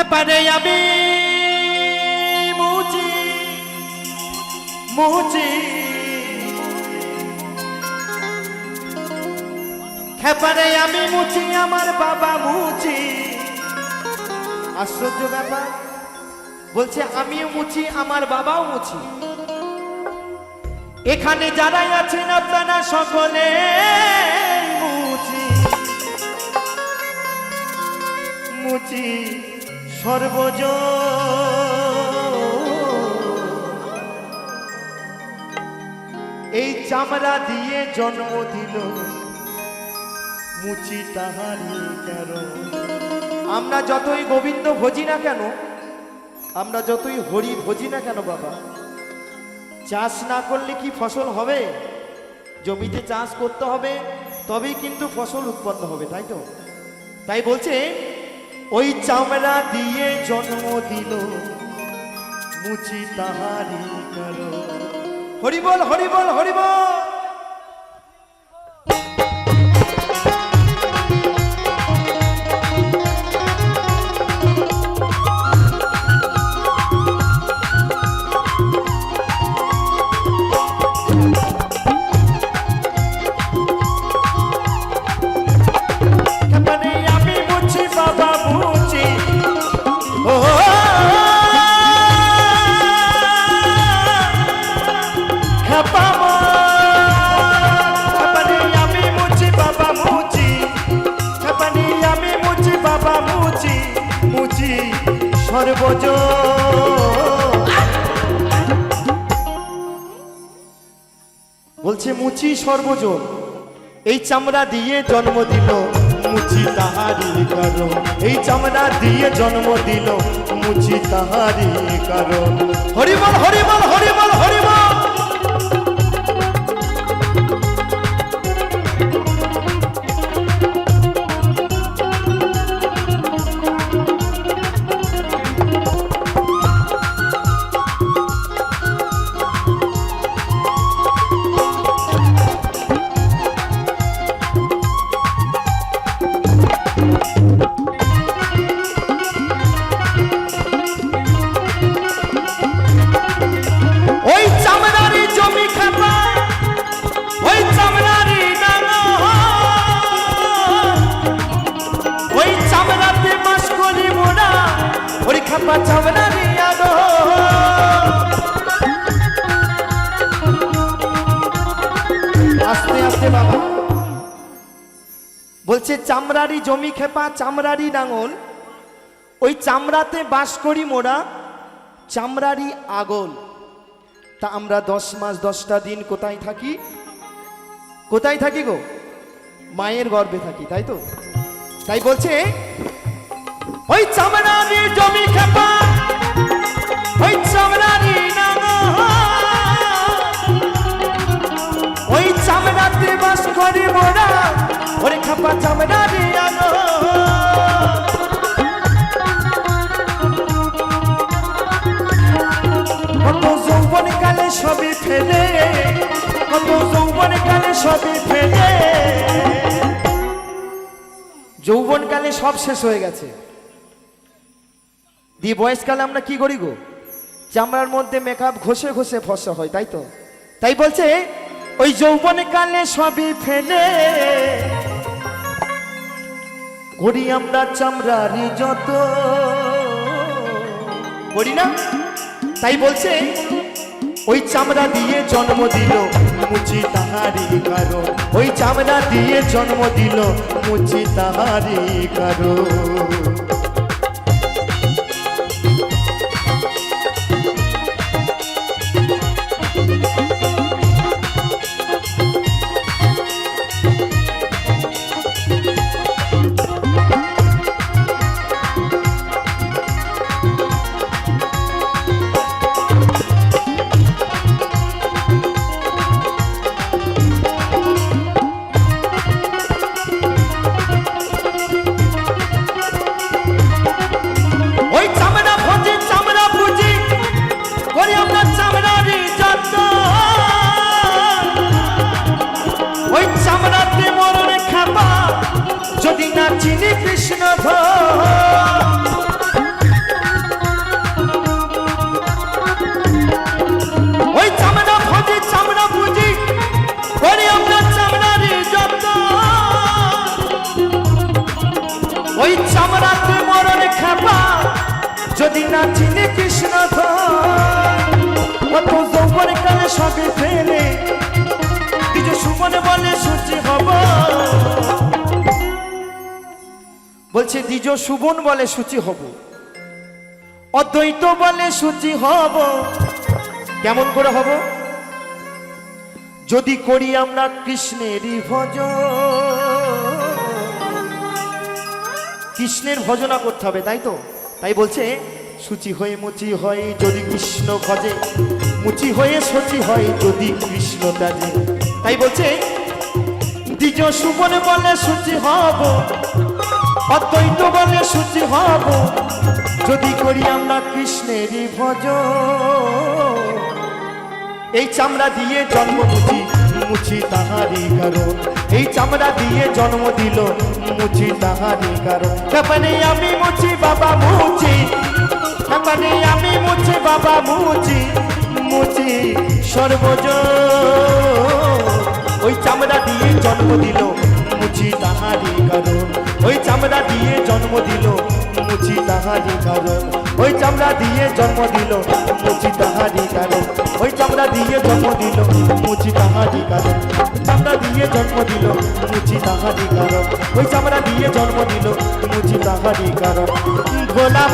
খেপারে আমি মুচি মুচি। খেপারে আমি মুচি, আমার বাবা মুচি। আশ্চর্য ব্যাপার, বলছে আমিও মুচি, আমার বাবাও মুচি। এখানে যারাই আছেন আপনারা সকলে মুচি মুচি। সর্বজ। এই চামড়া দিয়ে জন্ম দিল। মুচি তাহারি কেন? আমরা যতই গোবিন্দ ভজি না কেন, আমরা যতই হরি ভজি না কেন বাবা? চাষ না করলে কি ফসল হবে? জমিতে চাষ করতে হবে, তবেই কিন্তু ফসল উৎপন্ন হবে, তাই তো? তাই বলছে ওই চামড়া দিয়ে জন্ম দিল। মুচি তাহারি করো হরিবল হরিবল হরিবল! সর্বজ। বলছে, মুচি সর্বজ, এই চামড়া দিয়ে জন্ম দিল, মুচি তাহারি করো। এই চামড়া দিয়ে জন্ম দিল, মুচি তাহারি করো। হরিবল হরিবল হরিবল হরিবল বলছে চামড়ারি জমি খেপা, চামড়ারি ডাঙল ওই চামড়াতে বাস করি মোরা, চামড়ারি আগল। তা আমরা দশ মাস, দশটা দিন কোথায় থাকি? কোথায় থাকি গো? মায়ের গর্ভে থাকি, তাই তো? তাই বলছে, ওই চামড়ারি জমি খেপা ওরে খাপা চামড়ারি কত যৌবন কালে সবই ফেলে কত যৌবন কালে সবই ফেলে যৌবন কালে সব শেষ হয়ে গেছে দিয়ে বয়সকালে আমরা কি করি গো চামড়ার মধ্যে মেকআপ ঘষে ঘষে ফসা হয় তাই তো তাই বলছে ওই যৌবন কালে সবই ফেলে। করি আমরা চামড়ারি যত। করি না? তাই বলছে, ওই চামড়া দিয়ে জন্ম দিল মুচি তাহারি কারও। ওই চামড়া দিয়ে জন্ম দিল মুচি তাহারি কারও। চিনি কৃষ্ণ কত যৌবন কালে সবে ফেলে। কিছু সুমন বলে সূচি হব। বলছে, দ্বিজ সুবন বলে সূচি হব। অদ্বৈত বলে সূচি হব। কেমন করে হব? যদি করি আমরা কৃষ্ণেরই ভজ কৃষ্ণের ভজনা করতে হবে, তাই তো? তাই বলছে সূচি হয়ে মুচি হয় যদি কৃষ্ণ ভজে মুচি হয়ে সচি হয় যদি কৃষ্ণ তাজে। তাই বলছে, দ্বিজ সুবন বলে সূচি হব, অদ্বৈত বলে সূচি হব, যদি করি আমরা কৃষ্ণেরই ভজ। এই চামড়া দিয়ে জন্ম মুচি মুচি তাহারি কারণ। এই চামড়া দিয়ে জন্ম দিল মুছি তাহারি কারণ। তারপরে আমি মুছি বাবা মুচি। তারপরে আমি মুচি, বাবা মুচি। মুচি সর্বজ। ওই চামড়া দিয়ে জন্ম দিল, মুচি তাহারি কারণ। ওই চামড়া দিয়ে জন্ম দিল, মুচি তাহারি কারণ। ওই চামড়া দিয়ে জন্ম দিল, মুচি তাহারি কারও ওই চামড়া দিয়ে জন্ম দিল, মুচি তাহারি কারও চামড়া দিয়ে জন্ম দিল, মুচি তাহারি কারণ ওই চামড়া দিয়ে জন্ম দিল, মুচি তাহারি কারণ ভোলা